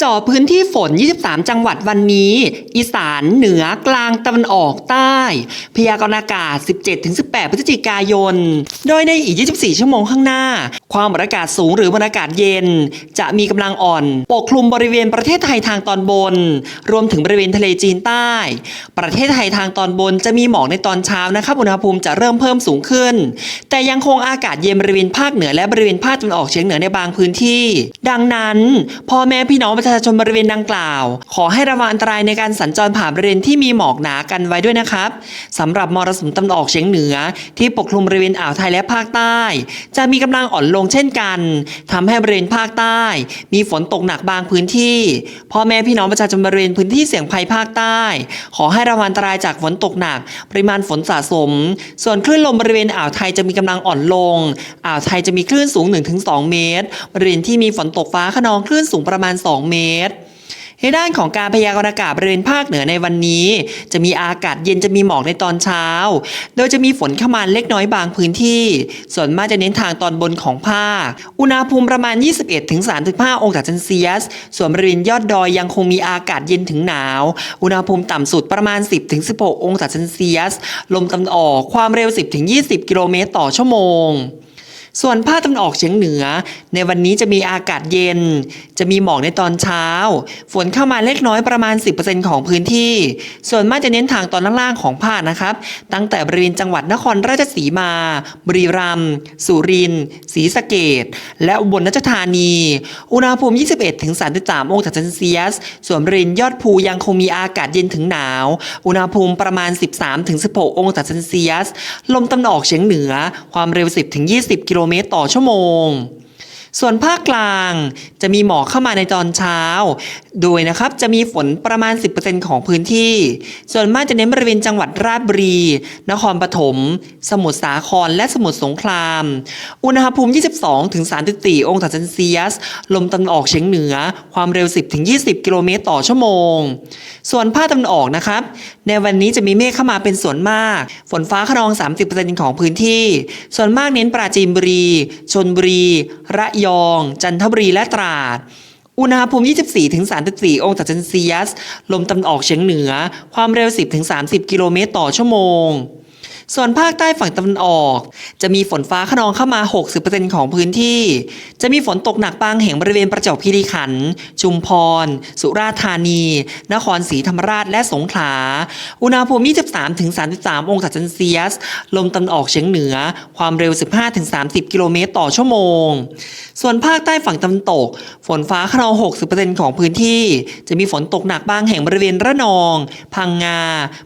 เจาะพื้นที่ฝน 23 จังหวัดวันนี้ อีสาน เหนือ กลาง ตะวันออก ใต้ พยากรณ์อากาศ 17-18 พฤศจิกายน โดยในอีก 24 ชั่วโมงข้างหน้า ความกดอากาศสูงหรือมวลอากาศเย็น จะมีกำลังอ่อน ปกคลุมบริเวณประเทศไทยทางตอนบน รวมถึงบริเวณทะเลจีนใต้ ประเทศไทยทางตอนบนจะมีหมอกในตอนเช้านะครับ อุณหภูมิจะเริ่มเพิ่มสูงขึ้น แต่ยังคงอากาศเย็นบริเวณภาคเหนือและบริเวณภาคตะวันออกเฉียงเหนือในบางพื้นที่ ดังนั้นพ่อแม่พี่น้องประชาชนบริเวณดังกล่าว ขอให้ระวังอันตรายในการสัญจรผ่านบริเวณที่มีหมอกหนากันไว้ด้วยนะครับสำหรับมรสุมตะวันออกเฉียงเหนือ ที่ปกคลุมบริเวณอ่าวไทยและภาคใต้ จะมีกำลังอ่อนลงเช่นกันทำให้บริเวณภาคใต้ มีฝนตกหนักบางพื้นที่พ่อแม่พี่น้องประชาชนบริเวณพื้นที่เสี่ยงภัยภาคใต้ ขอให้ระวังอันตรายจากฝนตกหนัก ปริมาณฝนสะสม ส่วนคลื่นลมบริเวณอ่าวไทยจะมีกำลังอ่อนลง อ่าวไทยจะมีคลื่นสูง 1-2 เมตรบริเวณที่มีฝนตกฟ้าขนองคลื่นสูงประมาณ 2 เมตรในด้านของการพยากรณ์อากาศบริเวณภาคเหนือในวันนี้ จะมีอากาศเย็นจะมีหมอกในตอนเช้า โดยจะมีฝนเข้ามาเล็กน้อยบางพื้นที่ ส่วนมากจะเน้นทางตอนบนของภาค อุณหภูมิประมาณ 21-35 องศาเซนเซียส ส่วนบริเวณยอดดอยยังคงมีอากาศเย็นถึงหนาว อุณหภูมิต่ำสุดประมาณ 10-16 องศาเซนเซียส ลมตะวันออกความเร็ว 10-20 กิโลเมตรต่อชั่วโมง ส่วนภาคตะวันออกเฉียงเหนือ ในวันนี้จะมีอากาศเย็น จะมีหมอกในตอนเช้า ฝนเข้ามาเล็กน้อยประมาณ 10%ของพื้นที่ ส่วนมากจะเน้นทางตอนล่างๆของภาคนะครับ ตั้งแต่บริเวณจังหวัดนครราชสีมา บุรีรัมย์สุรินทร์ศรีสะเกดและอุบลราชธานี อุณหภูมิ 21-33 องศาเซนเซียส ส่วนบริเวณยอดภูยังคงมีอากาศเย็นถึงหนาว อุณหภูมิประมาณ 13-16 องศาเซนเซียส ลมตะวันออกเฉียงเหนือ ความเร็ว 10-20 กิโลเมตรต่อชั่วโมง ส่วนภาคกลางจะมีหมอกเข้ามาในตอนเช้า โดยนะครับจะมีฝนประมาณ 10%ของพื้นที่ ส่วนมากจะเน้นบริเวณจังหวัดราชบุรี นครปฐม สมุทรสาคร และสมุทรสงคราม อุณหภูมิ 22-34 องศาเซนเซียส ลมตะวันออกเฉียงเหนือ ความเร็ว 10-20 กิโลเมตรต่อชั่วโมง ส่วนภาคตะวันออกนะครับ ในวันนี้จะมีเมฆเข้ามาเป็นส่วนมาก ฝนฟ้าขนอง 30%ของพื้นที่ ส่วนมากเน้นปราจีนบุรี ชนบุรี ระยอง จันทบุรีและตราด อุณหภูมิ 24-34 องศาเซนเซียส ลมตะวันออกเฉียงเหนือ ความเร็ว 10-30 กิโลเมตรต่อชั่วโมง ส่วนภาคใต้ฝั่งตะวันออก จะมีฝนฟ้าขนองเข้ามา 60%ของพื้นที่ จะมีฝนตกหนักบางแห่งบริเวณประจวบคีรีขันธ์ชุมพร สุราษฎร์ธานี นครศรีธรรมราชและสงขลา อุณหภูมิ 23-33 องศาเซนเซียส ลมตะวันออกเฉียงเหนือ ความเร็ว 15-30 กิโลเมตรต่อชั่วโมง ส่วนภาคใต้ฝั่งตะวันตก ฝนฟ้าขนอง 60%ของพื้นที่ จะมีฝนตกหนักบางแห่งบริเวณระนอง พังงา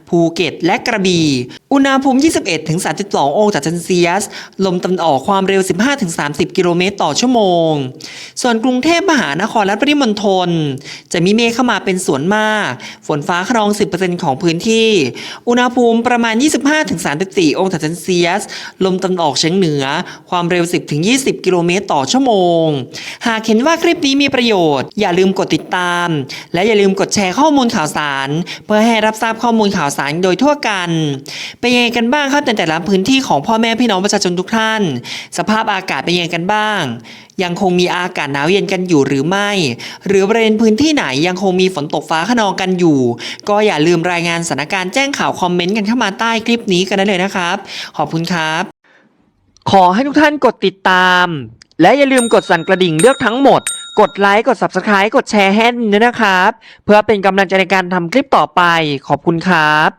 ภูเก็ต และกระบี่ อุณหภูมิ21-32 องศาเซนเซียส ลมตะวันออกความเร็ว 15-30 กิโลเมตรต่อชั่วโมง ส่วนกรุงเทพมหานครและปริมณฑลจะมีเมฆเข้ามาเป็นส่วนมาก ฝนฟ้าขนอง 10%ของพื้นที่ อุณหภูมิประมาณ 25-34 องศาเซนเซียส ลมตะวันออกเฉียงเหนือ ความเร็ว 10-20 กิโลเมตรต่อชั่วโมง หากเห็นว่าคลิปนี้มีประโยชน์ อย่าลืมกดติดตาม และอย่าลืมกดแชร์ข้อมูลข่าวสาร เพื่อให้รับทราบข้อมูลข่าวสารโดยทั่วกัน เป็นยังไงกันบ้างางครับในแต่ละพื้นที่ของพ่อแม่พี่น้องประชาชนทุกท่าน สภาพอากาศเป็นยังไงกันบ้าง ยังคงมีอากาศหนาวเย็นกันอยู่หรือไม่ หรือบริเวณพื้นที่ไหนยังคงมีฝนตกฟ้าขนองกันอยู่ ก็อย่าลืมรายงานสถานการณ์แจ้งข่าวคอมเมนต์กันเข้ามาใต้คลิปนี้กันได้เลยนะครับ ขอบคุณครับ ขอให้ทุกท่านกดติดตาม และอย่าลืมกดสั่นกระดิ่งเลือกทั้งหมดกดไลค์ กด Subscribe กดแชร์ให้ด้วยนะครับ เพื่อเป็นกำลังใจในการทำคลิปต่อไป ขอบคุณครับ